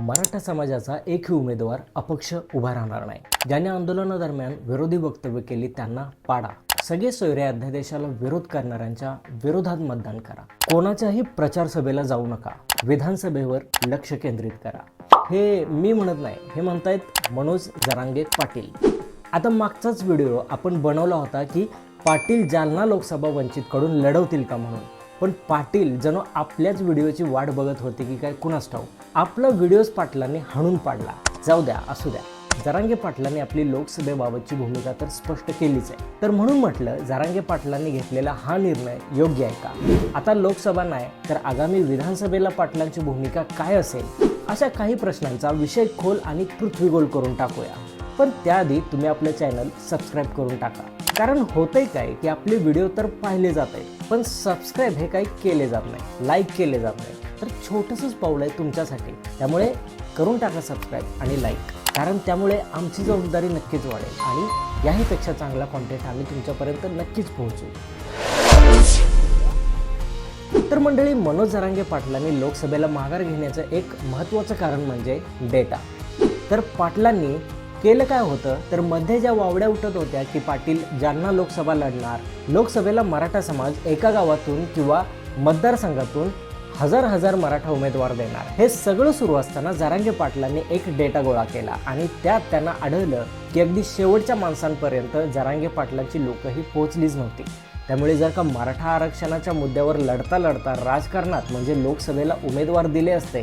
मराठा समाजाचा एकही उमेदवार अपक्ष उभा राहणार नाही. ज्यांनी आंदोलनादरम्यान विरोधी वक्तव्य केली त्यांना पाडा. सगळे सोयरे अध्यादेशाला विरोध करणाऱ्यांच्या विरोधात मतदान करा. कोणाच्याही प्रचार सभेला जाऊ नका. विधानसभेवर लक्ष केंद्रित करा. हे मी म्हणत नाही हे म्हणतायत मनोज जरांगे पाटील. आता मागचाच व्हिडिओ आपण बनवला होता की पाटील जालना लोकसभा वंचितकडून लढवतील का म्हणून? पण पाटील जणू आपल्याच व्हिडिओची वाट बघत होते की काय कुणास ठाऊ आपला व्हिडिओज पाटलांनी हाणून पाडला. जाऊ द्या असू द्या. जरांगे पाटलांनी आपली लोकसभेबाबतची भूमिका तर स्पष्ट केलीच आहे. तर म्हणून म्हटलं जरांगे पाटलांनी घेतलेला हा निर्णय योग्य आहे का? आता लोकसभा नाही तर आगामी विधानसभेला पाटलांची भूमिका काय असेल? अशा काही प्रश्नांचा विषय खोल आणि पृथ्वीगोल करून टाकूया. पण त्याआधी तुम्ही आपलं चॅनल सबस्क्राईब करून टाका. कारण होतंय काय की आपले व्हिडिओ तर पाहिले जात आहेत पण सबस्क्राईब हे काही केले जात नाही लाईक केले जात नाही. तर छोटंसंच पाऊल आहे तुमच्यासाठी. त्यामुळे करून टाका सबस्क्राईब आणि लाईक कारण त्यामुळे आमची जबाबदारी नक्कीच वाढेल आणि याहीपेक्षा चांगला कॉन्टेंट आम्ही तुमच्यापर्यंत नक्कीच पोहोचू. तर मंडळी मनोज जरांगे पाटलांनी लोकसभेला माघार घेण्याचं एक महत्त्वाचं कारण म्हणजे डेटा तर पाटलांनी केलं काय होतं तर मध्ये ज्या वावड्या उठत होत्या की पाटील ज्यांना लोकसभा लढणार लोकसभेला मराठा समाज एका गावातून किंवा मतदारसंघातून हजार हजार मराठा उमेदवार देणार. हे सगळं सुरू असताना जारांगे पाटलांनी एक डेटा गोळा केला आणि त्यात त्यांना आढळलं की अगदी शेवटच्या माणसांपर्यंत जारांगे पाटलांची लोकही पोहोचलीच नव्हती. त्यामुळे जर का मराठा आरक्षणाच्या मुद्द्यावर लढता लढता राजकारणात म्हणजे लोकसभेला उमेदवार दिले असते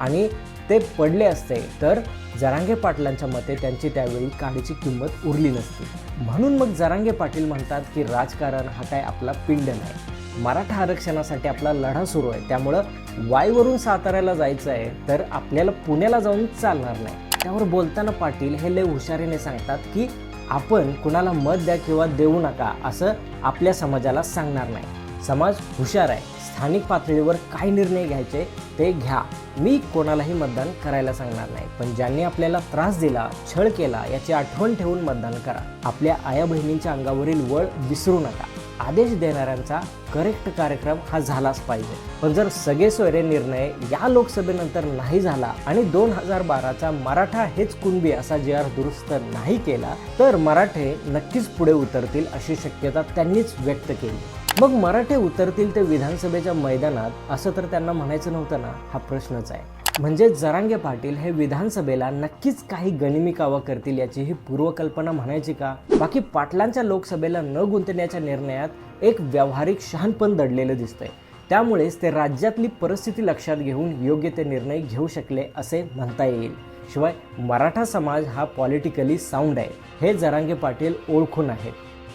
आणि ते पडले असते तर जरांगे पाटलांच्या मते त्यांची त्यावेळी काडीची किंमत उरली नसती. म्हणून मग जरांगे पाटील म्हणतात की राजकारण हा काय आपला पिंड नाही. मराठा आरक्षणासाठी आपला लढा सुरू आहे. त्यामुळं वाईवरून साताऱ्याला जायचं आहे तर आपल्याला पुण्याला जाऊन चालणार नाही. त्यावर बोलताना पाटील हे लय हुशारीने सांगतात की आपण कुणाला मत द्या किंवा देऊ नका असं आपल्या समाजाला सांगणार नाही. समाज हुशार आहे. स्थानिक पातळीवर काय निर्णय घ्यायचे ते घ्या. मी कोणालाही मतदान करायला सांगणार नाही. पण ज्यांनी आपल्याला त्रास दिला छळ केला याची आठवण ठेवून मतदान करा. आपल्या आया बहिणींच्या अंगावरील वळ विसरू नका. आदेश देणाऱ्यांचा करेक्ट कार्यक्रम हा झालाच पाहिजे. पण जर सगळे सोयरे निर्णय या लोकसभेनंतर नाही झाला आणि दोन हजार बाराचा मराठा हेच कुणबी असा जे आर दुरुस्त नाही केला तर मराठे नक्कीच पुढे उतरतील अशी शक्यता त्यांनीच व्यक्त केली. मग मराठे उतरतील ते विधानसभेच्या मैदानात? असं तर त्यांना म्हणायचं नव्हतं ना. हा प्रश्नच आहे. म्हणजे जरांगे पाटील हे विधानसभेला नक्कीच काही गणिमी कावा करतील याची ही पूर्वकल्पना म्हणायची का? बाकी पाटलांच्या लोकसभेला न गुंतण्याच्या निर्णयात एक व्यावहारिक शहाणपण दडलेलं दिसतंय. त्यामुळेच ते राज्यातली परिस्थिती लक्षात घेऊन योग्य ते निर्णय घेऊ शकले असे म्हणता येईल. शिवाय मराठा समाज हा पॉलिटिकली साऊंड आहे. हे जरांगे पाटील ओळखून आहेत.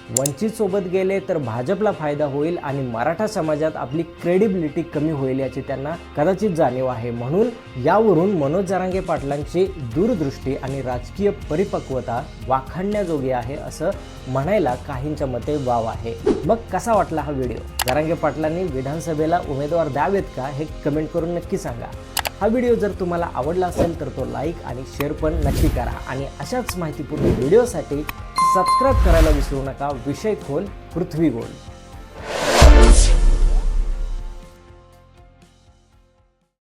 वंचित सोबत गेले तर भाजपला फायदा होईल आणि मराठा समाजात आपली क्रेडिबिलिटी कमी होईल याची त्यांना कदाचित जाणीव आहे. म्हणून यावरून मनोज जरांगे पाटलांची दूरदृष्टी आणि राजकीय परिपक्वता वाखाणण्याजोगी आहे असं म्हणायला काहींच्या मते वाव आहे. मग कसा वाटला हा व्हिडिओ? जरांगे पाटलांनी विधानसभेला उमेदवार द्यावेत का हे कमेंट करून नक्की सांगा. हा व्हिडिओ जर तुम्हाला आवडला असेल तर तो लाईक आणि शेअर पण नक्की करा. आणि अशाच माहितीपूर्ण व्हिडिओसाठी सबस्क्राईब करायला विसरू नका. विषय खोल पृथ्वी गोल.